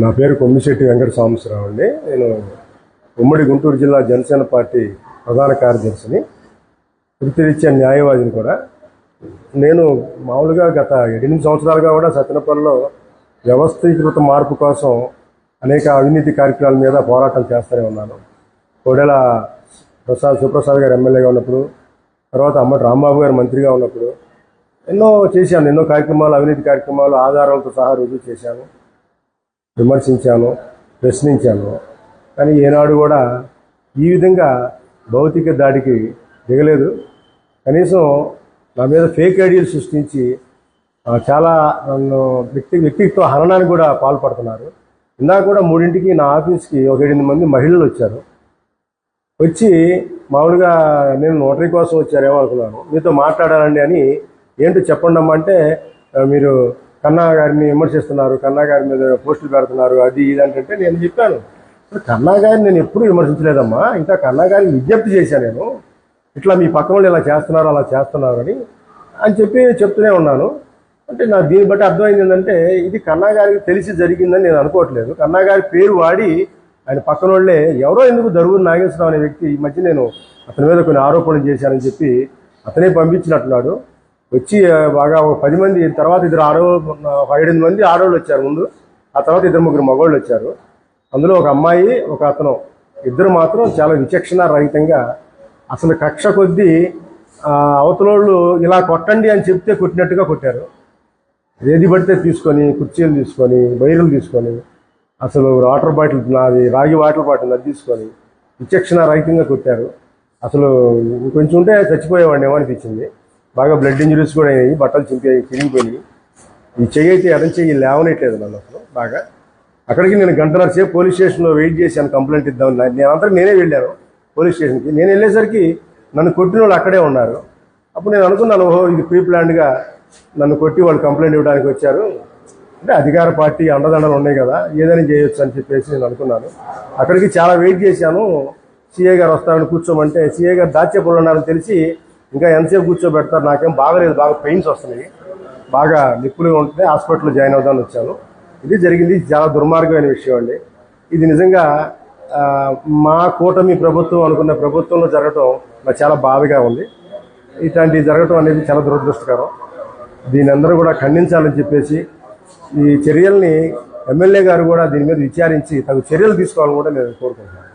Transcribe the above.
నా పేరు కొమ్మిశెట్టి వెంకట సాంబశివరావు అండి. నేను ఉమ్మడి గుంటూరు జిల్లా జనసేన పార్టీ ప్రధాన కార్యదర్శిని. వృత్తిరీత్యా న్యాయవాదిని కూడా. నేను మామూలుగా గత ఎనిమిది సంవత్సరాలుగా కూడా సత్యనపల్లిలో వ్యవస్థీకృత మార్పు కోసం అనేక అవినీతి కార్యక్రమాల మీద పోరాటం చేస్తూనే ఉన్నాను. కోడెల ప్రసాద్ సుప్రసాద్ గారు ఎమ్మెల్యేగా ఉన్నప్పుడు తర్వాత అమ్మటి రాంబాబు గారు మంత్రిగా ఉన్నప్పుడు ఎన్నో చేశాను. ఎన్నో కార్యక్రమాలు అవినీతి కార్యక్రమాలు ఆధారాలతో సహా రుజువు చేశాను. విమర్శించాను ప్రశ్నించాను. కానీ ఏనాడు కూడా ఈ విధంగా భౌతిక దాడికి దిగలేదు. కనీసం నా మీద ఫేక్ ఐడియాలు సృష్టించి చాలా నన్ను వ్యక్తి వ్యక్తిత్వ హరణానికి కూడా పాల్పడుతున్నారు. ఇందాక కూడా మూడింటికి నా ఆఫీస్కి ఒక ఎనిమిది మంది మహిళలు వచ్చారు. వచ్చి మామూలుగా నేను నోటరీ కోసం వచ్చారేమో అనుకున్నాను. మీతో మాట్లాడాలండి అని ఏంటో చెప్పండి అంటే మీరు కన్నా గారిని విమర్శిస్తున్నారు కన్నా గారి మీద పోస్టులు పెడుతున్నారు అది ఇది అంటే నేను చెప్పాను. కన్నా గారిని నేను ఎప్పుడూ విమర్శించలేదమ్మా. ఇంకా కన్నా గారిని విజ్ఞప్తి చేశాను నేను. ఇట్లా మీ పక్కన వాళ్ళు ఇలా చేస్తున్నారు అలా చేస్తున్నారు అని అని చెప్పి చెప్తూనే ఉన్నాను. అంటే నా దీన్ని బట్టి అర్థమైంది ఏంటంటే ఇది కన్నా గారికి తెలిసి జరిగిందని నేను అనుకోవట్లేదు. కన్నా గారి పేరు వాడి ఆయన పక్కన వాళ్ళే ఎవరో ఎందుకు దరువురు నాగేశ్వరరావు అనే వ్యక్తి ఈ మధ్య నేను అతని మీద కొన్ని ఆరోపణలు చేశానని చెప్పి అతనే పంపించినట్టున్నాడు. వచ్చి బాగా ఒక పది మంది తర్వాత ఇద్దరు ఆడవాళ్ళు ఒక ఏడెనిమిది మంది ఆడవాళ్ళు వచ్చారు ముందు. ఆ తర్వాత ఇద్దరు ముగ్గురు మగవాళ్ళు వచ్చారు. అందులో ఒక అమ్మాయి ఒక అతను. ఇద్దరు మాత్రం చాలా విచక్షణ రహితంగా అసలు కక్ష కొద్దీ అవతలోళ్ళు ఇలా కొట్టండి అని చెప్తే కొట్టినట్టుగా కొట్టారు. ఏది పడితే తీసుకొని కుర్చీలు తీసుకొని బైరులు తీసుకొని అసలు వాటర్ బాటిల్ నాది రాగి వాటర్ బాటిల్ అది తీసుకొని విచక్షణ రహితంగా కొట్టారు. అసలు కొంచెం ఉంటే చచ్చిపోయేవాడిని ఏమో అనిపించింది. బాగా బ్లడ్ ఇంజరీస్ కూడా అయినాయి బట్టలు చింపి చిరిగిపోయినాయి ఈ చెయ్యి అయితే ఎడం చెయ్యి లేవనట్లేదు నన్ను అసలు బాగా. అక్కడికి నేను గంటన్నర సేపు పోలీస్ స్టేషన్లో వెయిట్ చేశాను కంప్లైంట్ ఇద్దాం నేను అంతా నేనే వెళ్ళాను పోలీస్ స్టేషన్కి. నేను వెళ్ళేసరికి నన్ను కొట్టిన వాళ్ళు అక్కడే ఉన్నారు. అప్పుడు నేను అనుకున్నాను ఓహో ఇది ప్రీ ప్లాన్డ్గా నన్ను కొట్టి వాళ్ళు కంప్లైంట్ ఇవ్వడానికి వచ్చారు. అంటే అధికార పార్టీ అండదండలు ఉన్నాయి కదా ఏదైనా చేయొచ్చు అని చెప్పేసి నేను అనుకున్నాను. అక్కడికి చాలా వెయిట్ చేశాను. సిఏ గారు వస్తారని కూర్చోమంటే సిఏ గారు దాచేపులు ఉన్నారని తెలిసి ఇంకా ఎంతసేపు కూర్చోబెడతారు నాకేం బాగలేదు బాగా పెయిన్స్ వస్తున్నాయి. బాగా నిప్పులుగా ఉంటే హాస్పిటల్లో జాయిన్ అవుదామని వచ్చాను. ఇది జరిగింది చాలా దుర్మార్గమైన విషయం అండి. ఇది నిజంగా మా కూటమి ప్రభుత్వం అనుకున్న ప్రభుత్వంలో జరగటం నాకు చాలా బాధగా ఉంది. ఇట్లాంటివి జరగటం అనేది చాలా దురదృష్టకరం. దీని అందరూ కూడా ఖండించాలని చెప్పేసి ఈ చర్యల్ని ఎమ్మెల్యే గారు కూడా దీని మీద విచారించి తగు చర్యలు తీసుకోవాలని కూడా నేను కోరుకుంటున్నాను.